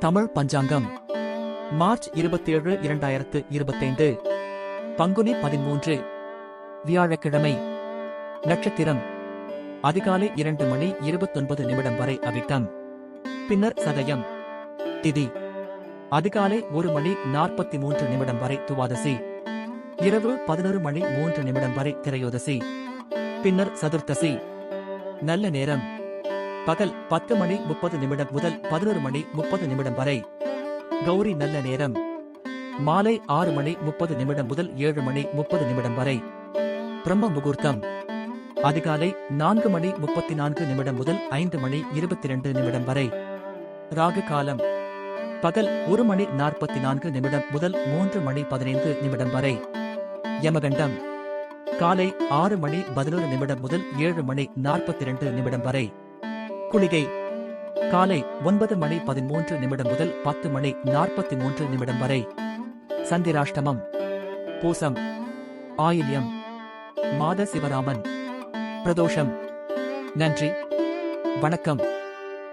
தமிழ் பஞ்சாங்கம். March இருபத்தேழு இரண்டாயிரத்து இருபத்தைந்து. பங்குனி பதிமூன்று. வியாழக்கிழமை. நட்சத்திரம். அதிகாலை இரண்டு மணி இருபத்தொன்பது நிமிடம் வரை அவிட்டம். பின்னர் சதயம். திதி. அதிகாலை ஒரு மணி நாற்பத்தி மூன்று நிமிடம் வரை துவாதசி. இரவு பதினொரு மணி மூன்று நிமிடம் வரை திரையோதசி. பின்னர் சதுர்த்தசி. நல்ல நேரம். பகல் பத்து மணி முப்பது நிமிடம் முதல் பதினொரு மணி முப்பது நிமிடம் வரை. கௌரி நல்ல நேரம். மாலை ஆறு மணி முப்பது நிமிடம் முதல் ஏழு மணி முப்பது நிமிடம் வரை. பிரம்ம முகூர்த்தம். அதிகாலை நான்கு மணி முப்பத்தி நான்கு நிமிடம் முதல் ஐந்து மணி இருபத்தி இரண்டு நிமிடம் வரை. ராகு காலம். பகல் ஒரு மணி நாற்பத்தி நான்கு நிமிடம் முதல் மூன்று மணி பதினைந்து நிமிடம் வரை. யமகண்டம். காலை ஆறு மணி பதினோரு நிமிடம் முதல் ஏழு மணி நாற்பத்தி இரண்டு நிமிடம் வரை. குளிகை. காலை ஒன்பது மணி பதிமூன்று நிமிடம் முதல் பத்து மணி நாற்பத்தி மூன்று நிமிடம் வரை. சந்திராஷ்டமம். பூசம். ஆயில்யம். மாத சிவராமன். பிரதோஷம். நன்றி. வணக்கம்.